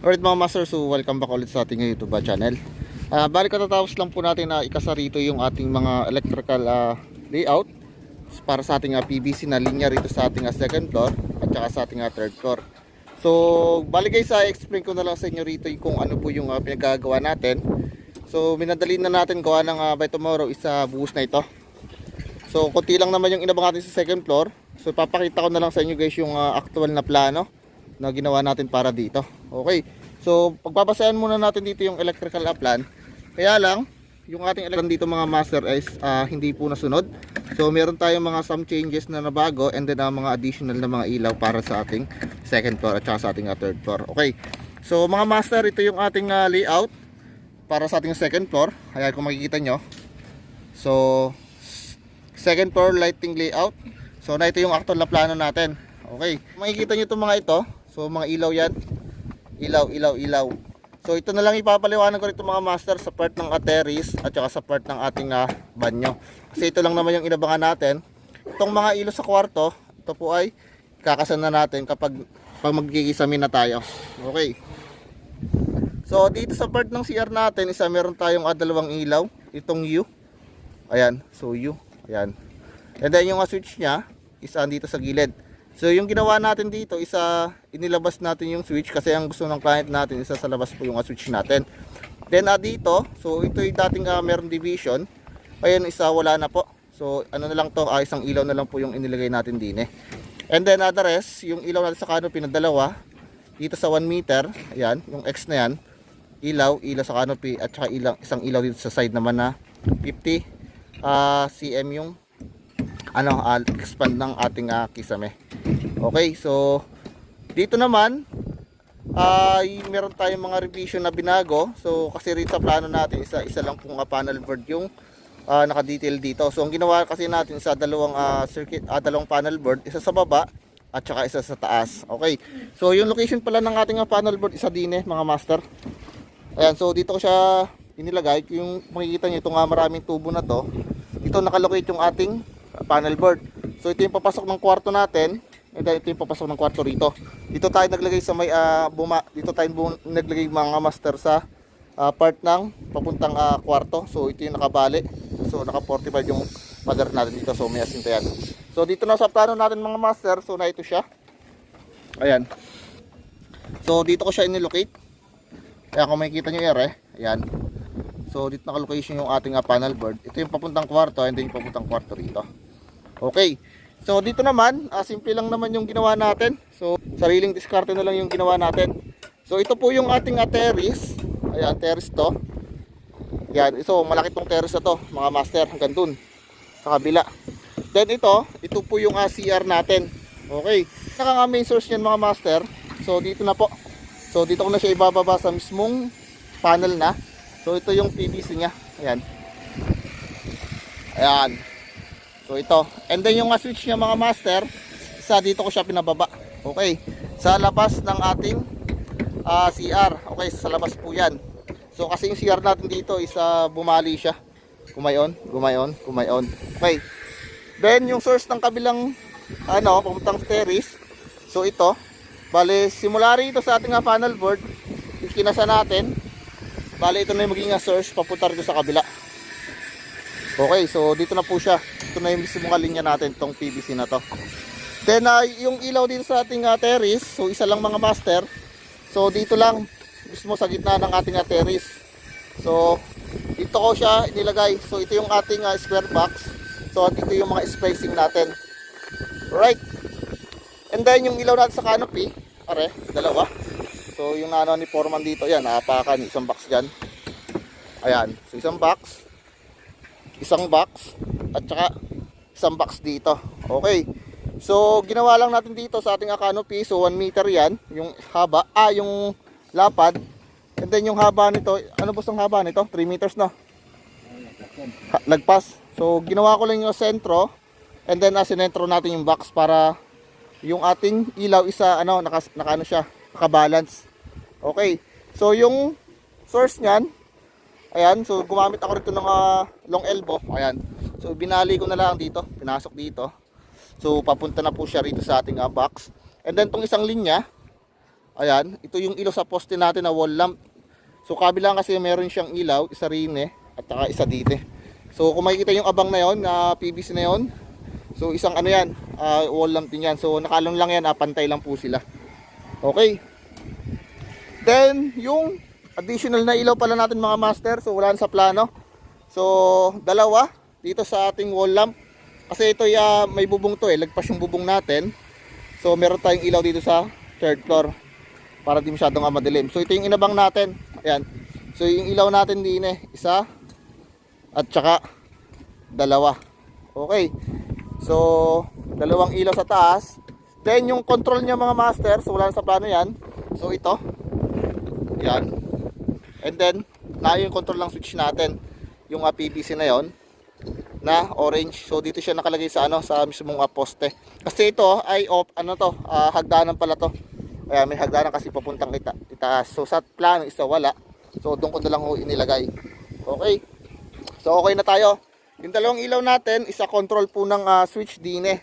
Alright mga master, so welcome back ulit sa ating YouTube channel. Ah, bali katatapos lang po natin na ikasa rito yung ating mga electrical ah, layout para sa ating ah, PVC na linya rito sa ating ah, second floor at saka sa ating ah, third floor. So, bali guys, ah, explain ko na lang sa inyo rito kung ano po yung ah, pinagagawa natin. So, minadali na natin gawa ng ah, by tomorrow isa buhos na ito. So, konti lang naman yung inabang natin sa second floor. So, papakita ko na lang sa inyo guys yung ah, actual na plano na ginawa natin para dito. Okay. So, pagpapasayan muna natin dito yung electrical plan. Kaya lang, yung ating electrical dito mga master is ah, hindi po nasunod. So, meron tayong mga some changes na nabago and then ah, mga additional na mga ilaw para sa ating second floor at sa ating ah, third floor. Okay. So, mga master, ito yung ating ah, layout para sa ating second floor. Ayan kung makikita nyo. So, second floor lighting layout. So, na ito yung actual na plano natin. Okay. Makikita nyo itong mga ito. So, mga ilaw yan. Ilaw, ilaw, ilaw. So, ito na lang ipapaliwanag ko rito mga master sa part ng ateris at saka sa part ng ating ah, banyo. Kasi ito lang naman yung inabangan natin. Itong mga ilaw sa kwarto, ito po ay kakasan na natin kapag pag magkikisamin na tayo. Okay. So, dito sa part ng CR natin, isa meron tayong ah, dalawang ilaw. Itong U. Ayan. So, U. Ayan. And then yung ah, switch niya, isa dito sa gilid. So, yung ginawa natin dito, isa inilabas natin yung switch kasi ang gusto ng client natin, isa sa labas po yung switch natin. Then, ah, dito, so ito yung dating ah, meron division. Ayun, isa wala na po. So, ano na lang to, ah, isang ilaw na lang po yung inilagay natin din eh. And then, uh, the rest, yung ilaw natin sa canopy na dalawa, dito sa 1 meter, ayan, yung X na yan, ilaw, ilaw sa canopy, at saka ilang, isang ilaw dito sa side naman na 50 ah, cm yung ano, ah, expand ng ating uh, kisame. Okay, so dito naman ay meron tayong mga revision na binago. So kasi rin sa plano natin isa isa lang pong ah, panel board yung ah, naka-detail dito. So ang ginawa kasi natin sa dalawang ah, circuit, ah, dalawang panel board, isa sa baba at saka isa sa taas. Okay. So yung location pala ng ating panel board isa din eh, mga master. Ayan, so dito ko siya inilagay. Yung makikita niyo itong ah, maraming tubo na to. Dito nakalocate yung ating panel board. So ito yung papasok ng kwarto natin. And then ito yung papasok ng kwarto rito. Dito tayo naglagay sa may ah, buma, dito tayo bu- naglagay mga master sa ah, part ng papuntang ah, kwarto. So ito yung nakabali. So naka 45 yung pader natin dito. So may asinta yan. So dito na sa plano natin mga master. So na ito siya. Ayan. So dito ko siya inilocate. Kaya kung makikita nyo ere, ayan. So dito naka-location yung ating ah, panel board. Ito yung papuntang kwarto and then yung papuntang kwarto rito. Okay. So dito naman, ah, simple lang naman yung ginawa natin. So sariling diskarte na lang yung ginawa natin. So ito po yung ating terrace. Ayan, terrace to. Yan, so malaki tong terrace na to, mga master, hanggang dun. Sa kabila. Then ito, ito po yung ah, CR natin. Okay. Nga main source yan mga master. So dito na po. So dito ko na siya ibababa sa mismong panel na. So ito yung PVC niya. Ayan. Ayan. So ito. And then yung switch niya mga master, sa dito ko siya pinababa. Okay. Sa labas ng ating ah, CR. Okay, sa labas po yan. So kasi yung CR natin dito is ah, bumali siya. Kumayon, gumayon, kumayon. Okay. Then yung source ng kabilang ano, papuntang terrace. So ito, bale simula rito sa ating ah, panel board, ikinasa natin. Bale ito na yung magiging ah, source papunta rito sa kabila. Okay, so dito na po siya. Ito na yung mismo linya natin, tong PVC na to. Then ah, yung ilaw dito sa ating ah, terrace, so isa lang mga master. So dito lang, mismo sa gitna ng ating ah, terrace. So dito ko siya inilagay. So ito yung ating ah, square box. So dito yung mga spacing natin. Right. And then yung ilaw natin sa canopy, pare, dalawa. So yung ano ni Foreman dito, yan, nakapakan isang box diyan. Ayan, so isang box, isang box, at saka isang box dito. Okay. So ginawa lang natin dito sa ating canopy, so 1 meter yan, yung haba, ah, yung lapad. And then yung haba nito, ano po ang haba nito? 3 meters no? Ha- Lagpas. So ginawa ko lang yung sentro, and then ah, sinentro natin yung box para yung ating ilaw isa ano naka, naka ano siya naka-balance. Okay. So yung source niyan ayan so gumamit ako rito ng ah, long elbow ayan. So binali ko na lang dito, pinasok dito. So papunta na po siya rito sa ating ah, box. And then tong isang linya Ayan, ito yung ilaw sa poste natin na wall lamp. So kabilang kasi meron siyang ilaw, isa rin eh, at saka isa dito. So kung makikita yung abang na yon, na PVC na yon, so isang ano yan, ah, wall lamp din yan. So nakalong lang yan, ah, pantay lang po sila. Okay. Then, yung additional na ilaw pala natin mga master, so wala sa plano. So, dalawa dito sa ating wall lamp. Kasi ito ya may bubong to eh, lagpas yung bubong natin. So, meron tayong ilaw dito sa third floor para di masyadong ah, madilim. So, ito yung inabang natin. Ayan. So, yung ilaw natin din eh, isa at saka dalawa. Okay. So, dalawang ilaw sa taas. Then, yung control niya mga master, so wala sa plano yan. So, ito. Yan. And then, na yung control lang switch natin. Yung uh, PVC na yon na orange. So, dito siya nakalagay sa ano, sa mismong uh, poste. Kasi ito ay off, ano to, ah, hagdanan pala to. Kaya may hagdanan kasi papuntang ita itaas. So, sa plano isa wala. So, doon ko na lang ho inilagay. Okay. So, okay na tayo. Yung dalawang ilaw natin, isa control po ng ah, switch din eh.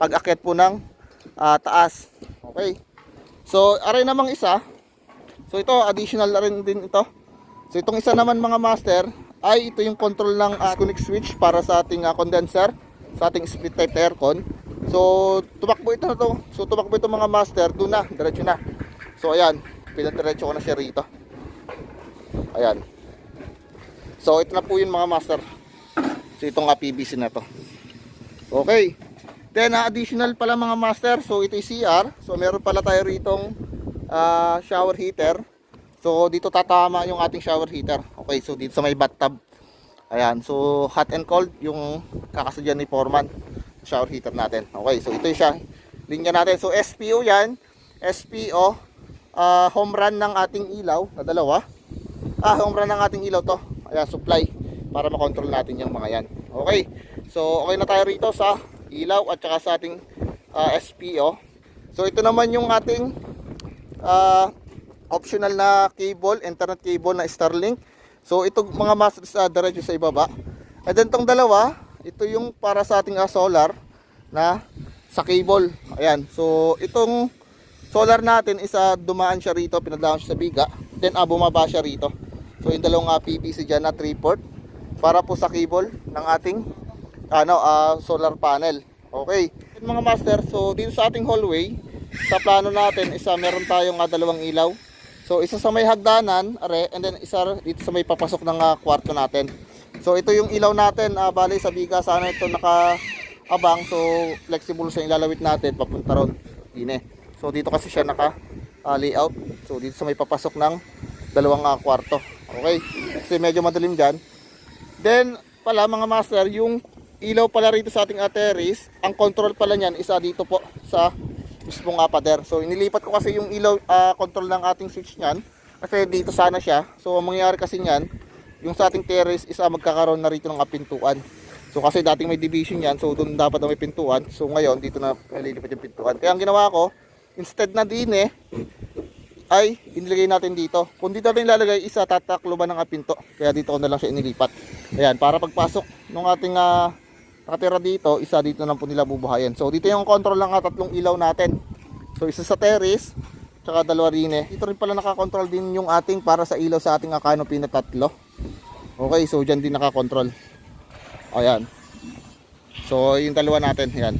Pag akyat po ng ah, taas. Okay. So, aray namang isa. So, ito, additional na rin din ito. So, itong isa naman mga master, ay ito yung control ng uh, connect switch para sa ating ah, condenser, sa ating split type aircon. So, tumakbo ito na to. So, tumakbo ito mga master, doon na, diretso na. So, ayan, pinadiretso ko na siya rito. Ayan. So, ito na po yun mga master. So, itong ah, PVC na to. Okay. Then, ah, additional pala mga master. So, ito yung CR. So, meron pala tayo ritong ah, shower heater. So, dito tatama yung ating shower heater. Okay, so dito sa may bathtub. Ayan, so hot and cold yung kakasadyan ni Foreman. Shower heater natin. Okay, so ito yung siya. Linya natin. So, SPO yan. SPO. ah, home run ng ating ilaw na dalawa. Ah, home run ng ating ilaw to. Ayan, supply. Para makontrol natin yung mga yan. Okay. So, okay na tayo rito sa ilaw at saka sa ating ah, SPO. So, ito naman yung ating ah, optional na cable, internet cable na Starlink. So, ito mga masters uh, diretso sa ibaba. And then, tong dalawa, ito yung para sa ating ah, solar na sa cable. Ayan. So, itong solar natin isa dumaan siya rito, pinadlaan siya sa biga. Then, ah, bumaba siya rito. So, yung dalawang ah, PVC dyan na 3 port para po sa cable ng ating ano, ah, solar panel. Okay. Mga master, so dito sa ating hallway, sa plano natin, isa meron tayong ah, dalawang ilaw. So, isa sa may hagdanan, are, and then isa dito sa may papasok ng ah, kwarto natin. So, ito yung ilaw natin, ah, bali sa biga, sana ito naka-abang. So, flexible sa ilalawit natin, papunta ron. Ine. So, dito kasi siya naka-layout. so, dito sa may papasok ng dalawang ah, kwarto. Okay? Kasi medyo madilim dyan. Then, pala mga master, yung ilaw pala rito sa ating ateris, ang control pala niyan isa dito po sa mismong uh, pader. So, inilipat ko kasi yung ilaw ah, control ng ating switch niyan kasi dito sana siya. So, ang mangyayari kasi niyan, yung sa ating terrace isa magkakaroon na rito ng ah, pintuan. So, kasi dating may division yan, so doon dapat na may pintuan. So, ngayon, dito na nalilipat yung pintuan. Kaya ang ginawa ko, instead na din eh, ay inilagay natin dito. Kung dito natin ilalagay, isa tatakloban ng ah, pinto. Kaya dito ko na lang siya inilipat. Ayan, para pagpasok ng ating ah, nakatira dito, isa dito na po nila bubuhayin. So dito yung control ng ah, tatlong ilaw natin. So isa sa terrace, tsaka dalawa rin eh. Dito rin pala nakakontrol din yung ating para sa ilaw sa ating canopy na tatlo. Okay, so dyan din nakakontrol. Ayan. So yung dalawa natin, yan.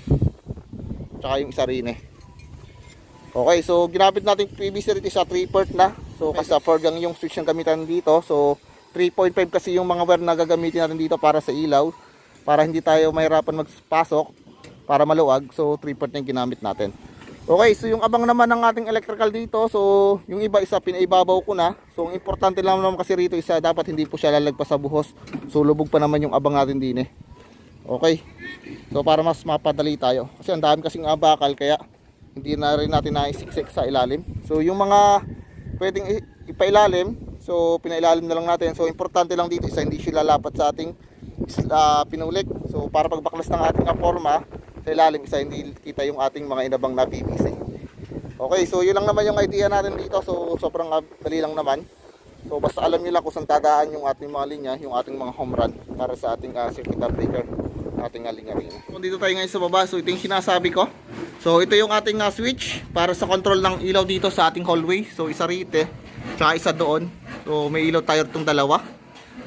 Tsaka yung isa rin eh. Okay, so ginamit natin PVC rito sa 3 port na. So kasi sa 4 gang yung switch ng gamitan dito. So 3.5 kasi yung mga wire na gagamitin natin dito para sa ilaw. Para hindi tayo mahirapan magpasok para maluwag. So 3 port na yung ginamit natin. Okay, so yung abang naman ng ating electrical dito. So yung iba isa pinaibabaw ko na. So ang importante lang naman kasi rito isa dapat hindi po siya lalagpas sa buhos. So lubog pa naman yung abang natin din eh. Okay. So para mas mapadali tayo. Kasi ang dami kasing abakal kaya hindi na rin natin naisiksik sa ilalim. So yung mga pwedeng ipailalim, so pinailalim na lang natin. So importante lang dito isa hindi siya lalapat sa ating uh, pinulik. So para pagbaklas ng ating forma sa ilalim isa hindi kita yung ating mga inabang na PVC. Okay, so yun lang naman yung idea natin dito. So sobrang dali lang naman. So basta alam niyo lang kung saan dadaan yung ating mga linya, yung ating mga home run para sa ating uh, circuit breaker, ating uh, linya rin. So dito tayo ngayon sa baba. So ito yung sinasabi ko. So ito yung ating ah, switch para sa control ng ilaw dito sa ating hallway. So isa rito, tsaka isa doon. So may ilaw tayo itong dalawa.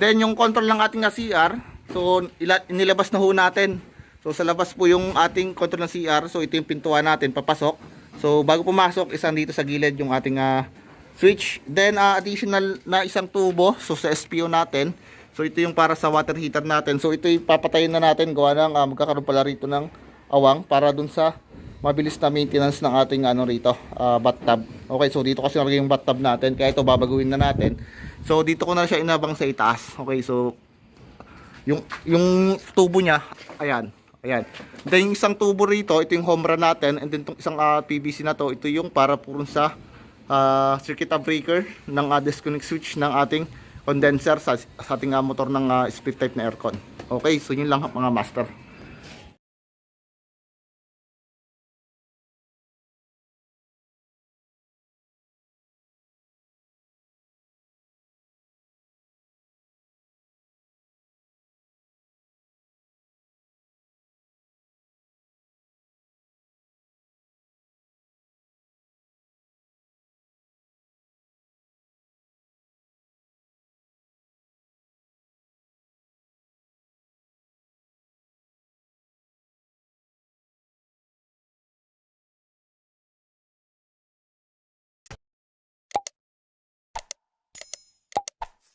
Then yung control ng ating ah, CR, so ila- inilabas na ho natin. So sa labas po yung ating control ng CR. So ito yung pintuan natin papasok. So bago pumasok, isang dito sa gilid yung ating ah, switch. Then ah, additional na isang tubo so sa SPO natin. So ito yung para sa water heater natin. So ito yung na natin gawa ng ah, magkakaroon pala rito ng awang para dun sa mabilis na maintenance ng ating ano rito, ah, bathtub. Okay, so dito kasi nalagay yung bathtub natin, kaya ito babaguhin na natin. So dito ko na siya inabang sa itaas. Okay, so yung yung tubo niya, ayan, ayan. Then yung isang tubo rito, ito yung home run natin, and then itong isang ah, PVC na to, ito yung para purun sa ah, circuit breaker ng ah, disconnect switch ng ating condenser sa, sa ating ah, motor ng ah, split type na aircon. Okay, so yun lang mga master.